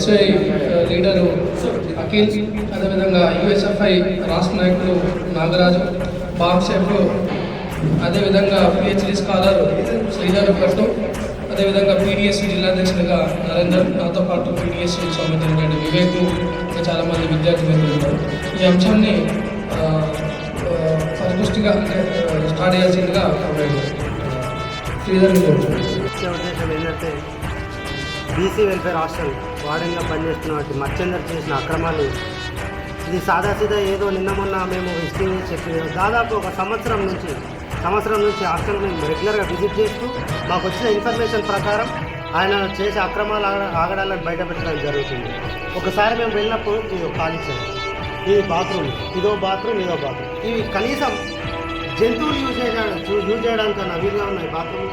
SI uh, leader Akhil అదేవిధంగా USFI రాష్ట్ర నాయకులు నాగరాజు బాబ్ అదేవిధంగా పిహెచ్డి స్కాలర్ శ్రీధర్ భట్టు అదేవిధంగా పీడిఎస్సీ జిల్లాధ్యక్షుడిగా నరేందర్ నాతో పాటు పీడిఎస్సీ సంబంధించిన వివేక్ ఇంకా చాలామంది విద్యార్థి మిత్రులు ఉన్నారు. ఈ అంశాన్ని ఆ, స్టార్ట్ చేయాల్సిందిగా శ్రీధర్ బీసీ వెల్ఫేర్ హాస్టల్ వార్డెన్గా పనిచేస్తున్నటువంటి మచ్చందర్ చేసిన అక్రమాలు. ఇది సాదాసీదా ఏదో నిన్న మొన్న మేము విజిటింగ్ చేసి చెప్పి దాదాపు ఒక సంవత్సరం నుంచి సంవత్సరం నుంచి హాస్టల్ మేము రెగ్యులర్గా విజిట్ చేస్తూ మాకు వచ్చిన ఇన్ఫర్మేషన్ ప్రకారం ఆయన చేసే అక్రమాలు ఆగడాలను బయటపెట్టడం జరుగుతుంది. ఒకసారి మేము వెళ్ళినప్పుడు ఇది ఖాళీ చేయాలి ఇది బాత్రూమ్ ఇదో బాత్రూమ్ ఇదో బాత్రూమ్. ఇవి కనీసం జంతువులు యూజ్ చేయడానికి యూజ్ చేయడానికి వీలుగా ఉన్నాయి బాత్రూమ్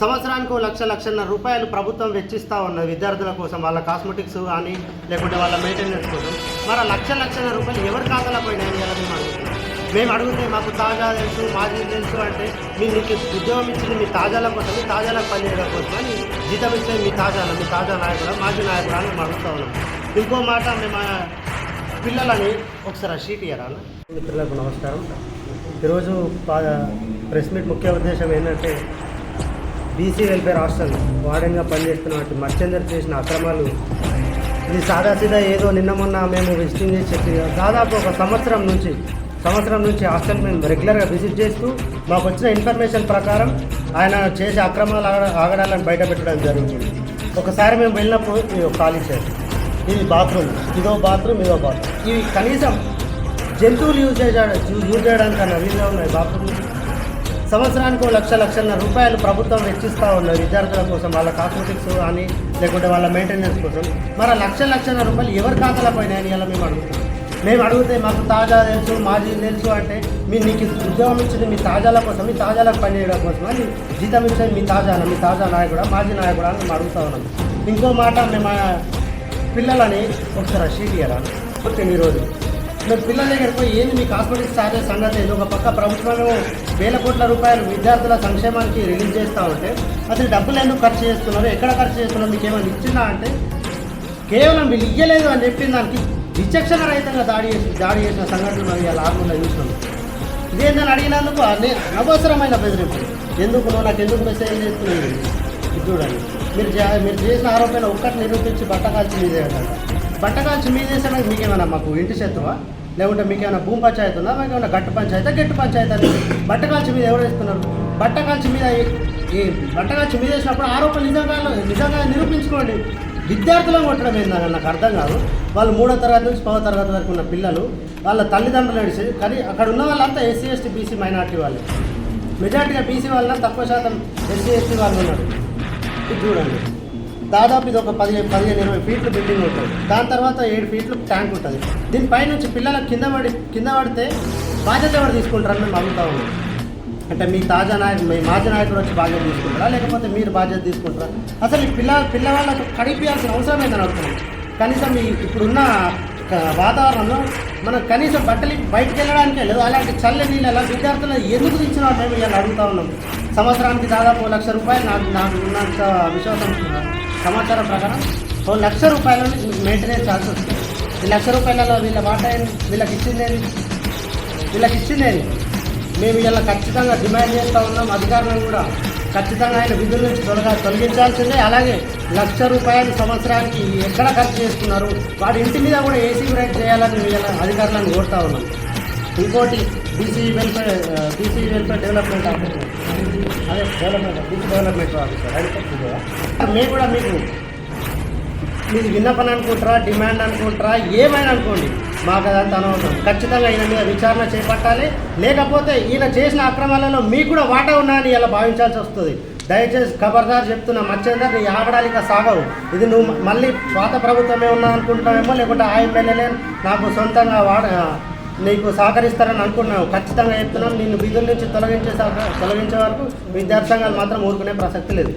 సంవత్సరానికి లక్ష లక్షన్నర రూపాయలు ప్రభుత్వం వెచ్చిస్తూ ఉన్నది విద్యార్థుల కోసం వాళ్ళ కాస్మెటిక్స్ కానీ లేకుంటే వాళ్ళ మెయింటెనెన్స్ కోసం. మరి లక్ష లక్షన్నర రూపాయలు ఎవరి ఖాతాలో పోయినాయి ఎలా మేము అడుగుతున్నాం మేము అడిగితే మాకు తాజా తెలుసు మాజీ తెలుసు అంటే మీరు నీకు ఉద్యోగం ఇచ్చింది మీ తాజాల కోసం మీ తాజాలకు పనిచేయడం కోసం అని జీతం ఇచ్చేది మీ తాజాలు మీ తాజా నాయకుడు మాజీ నాయకుడు అని మేము అడుగుతా ఉన్నాం. ఇంకో మాట మేము పిల్లలని ఒకసారి ఆ షీట్ ఇయ్యరా మిత్రులకు నమస్కారం. ఈరోజు పా- ప్రెస్ మీట్ ముఖ్య ఉద్దేశం ఏంటంటే బీసీ వెల్ఫేర్ హాస్టల్ వార్డెన్గా పనిచేస్తున్నటువంటి మర్చెందర్ చేసిన అక్రమాలు. ఇది సాదాసీదా ఏదో నిన్న మొన్న మేము విజిటింగ్ చేసి చెప్పి దాదాపు ఒక సంవత్సరం నుంచి సంవత్సరం నుంచి హాస్టల్ మేము రెగ్యులర్గా విజిట్ చేస్తూ మాకు వచ్చిన ఇన్ఫర్మేషన్ ప్రకారం ఆయన చేసే అక్రమాలు ఆగ- ఆగడాలను బయట పెట్టడం జరుగుతుంది. ఒకసారి మేము వెళ్ళినప్పుడు ఇది ఒక ఖాళీ చేయాలి ఇది బాత్రూమ్ ఇదో బాత్రూమ్ ఇదో బాత్రూమ్ ఇవి కనీసం జంతువులు యూజ్ చేయడానికి యూజ్ చేయడానికన్నా వీలుగా ఉన్నాయి బాత్రూమ్ సంవత్సరానికి లక్ష లక్షన్నర రూపాయలు ప్రభుత్వం వెచ్చిస్తూ ఉన్నది విద్యార్థుల కోసం వాళ్ళ కాస్మెటిక్స్ కానీ లేకుంటే వాళ్ళ మెయింటెనెన్స్ కోసం. మరి లక్ష లక్షన్నర రూపాయలు ఎవరి ఖాతాలో పోయినాయని ఇలా మేము అడుగుతున్నాం. మేము అడిగితే మాకు తాజా తెలుసు మాజీ తెలుసు అంటే మీరు నీకు ఉద్యోగం ఇచ్చింది మీ తాజాల కోసం మీ తాజాలకు పనిచేయడం కోసం అని జీతం ఇచ్చేది మీ తాజాన మీ తాజా నాయకుడా మాజీ నాయకుడా అని మేము అడుగుతా ఉన్నాం. ఇంకో మాట మేము పిల్లలని ఒకసారి షీట్ ఇయ్యరా పుట్టిన ఈరోజు మీరు పిల్లల దగ్గరికి పోయి ఏంది మీ కాస్మెటిక్స్ చార్జెస్ సంగతి ఏంది? ఒక పక్క ప్రభుత్వం వేల కోట్ల రూపాయలు విద్యార్థుల సంక్షేమానికి రిలీజ్ చేస్తూ ఉంటే అసలు డబ్బులు ఎందుకు ఖర్చు చేస్తున్నారు? ఎక్కడ ఖర్చు చేస్తున్నారు? మీకు ఏమైనా ఇచ్చిందా అంటే కేవలం వీళ్ళు ఇయ్యలేదు అని చెప్పిన దానికి విచక్షణ రహితంగా దాడి చేసి దాడి చేసిన సంఘటనలు మరి ఇలా ఆకుండా చూసినాం. ఇదేందని అడిగినందుకు అనే అనవసరమైన బెదిరింపు ఎందుకు నువ్వు నాకు ఎందుకు మెసేజ్ చేస్తున్నావు? చూడండి. మీరు చే- మీరు చేసిన ఆరోపణ ఒక్కటి నిరూపించి బట్టకాల్చి కదా బట్టకాల్చి మీదేసడానికి మీకేమైనా మాకు ఇంటి శత్రువా లేకుంటే మీకేమైనా భూమి పంచాయతీ ఉందా? మీకు ఏమైనా గట్టు పంచాయతీ? గట్టు పంచాయతీ అని బట్టకాల్చి మీద ఎవరు వేస్తున్నారు? బట్టకాల్చి మీద ఈ- బట్టకాల్చి మీద వేసినప్పుడు ఆరోపణ నిజంగా నిజంగా నిరూపించుకోండి. విద్యార్థులను కొట్టడం ఏందని నాకు అర్థం కాదు. వాళ్ళు మూడో తరగతి నుంచి పదో తరగతి వరకు ఉన్న పిల్లలు వాళ్ళ తల్లిదండ్రులు ఏడిసి కానీ అక్కడ ఉన్న వాళ్ళంతా ఎస్సీ ఎస్టీ బీసీ మైనార్టీ వాళ్ళు. మెజార్టీగా బీసీ వాళ్ళ తక్కువ శాతం ఎస్సీ ఎస్టీ వాళ్ళు ఉన్నారు. ఇది చూడండి. దాదాపు ఇది ఒక పదిహేను పదిహేను ఇరవై ఫీట్లు బిల్డింగ్ ఉంటుంది దాని తర్వాత ఏడు ఫీట్లు ట్యాంక్ ఉంటుంది. దీనిపై నుంచి పిల్లలకు కింద పడి కింద పడితే బాధ్యత ఎవరు తీసుకుంటారని మేము అడుగుతా ఉన్నాం. అంటే మీ తాజా నాయకుడు మీ మాజీ నాయకుడు వచ్చి బాధ్యత తీసుకుంటారా? లేకపోతే మీరు బాధ్యత తీసుకుంటారా? అసలు ఈ పిల్ల పిల్లవాళ్ళకు కడిపియాల్సిన అవసరం ఏదని అడుగుతున్నాం. కనీసం ఈ ఇప్పుడున్న వాతావరణంలో మనం కనీసం బట్టలు బయటకు వెళ్ళడానికే లేదు. అలాంటి చల్ల నీళ్ళు ఎలా విద్యార్థులు ఎందుకు ఇచ్చిన మేము ఇలా అడుగుతా ఉన్నాం. సంవత్సరానికి దాదాపు లక్ష రూపాయలు నాకు నాకు ఉన్నంత విశ్వాసం సమాచారం ప్రకారం ఓ లక్ష రూపాయలు మెయింటెనెన్స్ ఛార్జ్ వస్తుంది ఈ లక్ష రూపాయలలో వీళ్ళ మాట ఏంది? వీళ్ళకి ఇచ్చిందేది వీళ్ళకి ఇచ్చిందేది మేము ఇలా ఖచ్చితంగా డిమాండ్ చేస్తూ ఉన్నాం అధికారులను కూడా ఖచ్చితంగా ఆయన విధుల నుంచి తొలగా తొలగించాల్సిందే. అలాగే లక్ష రూపాయలు సంవత్సరానికి ఎక్కడ ఖర్చు చేస్తున్నారు? వాడి ఇంటి మీద కూడా ఏసీ రైట్ చేయాలని అధికారులను కోరుతా ఉన్నాం. ఇంకోటి BC welfare BC welfare development officer అదే డెవలప్మెంట్ బీసీ డెవలప్మెంట్ ఆఫీసర్ మేము కూడా మీకు మీది విన్నపన అనుకుంటారా డిమాండ్ అనుకుంటారా ఏమైనా అనుకోండి మాకు అదంతా అనవసరం. ఖచ్చితంగా ఈయన మీద విచారణ చేపట్టాలి. లేకపోతే ఈయన చేసిన అక్రమాలలో మీకు కూడా వాటా ఉన్నాయని ఇలా భావించాల్సి వస్తుంది. దయచేసి ఖబర్దార్ చెప్తున్నా మచ్చేందర్ నీ ఆగడాలిక సాగవు. ఇది నువ్వు మళ్ళీ పాత ప్రభుత్వమే ఉన్నా అనుకుంటున్నావేమో లేకుంటే ఆ ఎమ్మెల్యేనే నాకు సొంతంగా వాడ నీకు సహకరిస్తారని అనుకున్నావు ఖచ్చితంగా చెప్తున్నాను. నిన్ను విధుల నుంచి తొలగించే తొలగించే వరకు విద్యార్థి సంఘాలు మాత్రం ఊరుకునే ప్రసక్తి లేదు.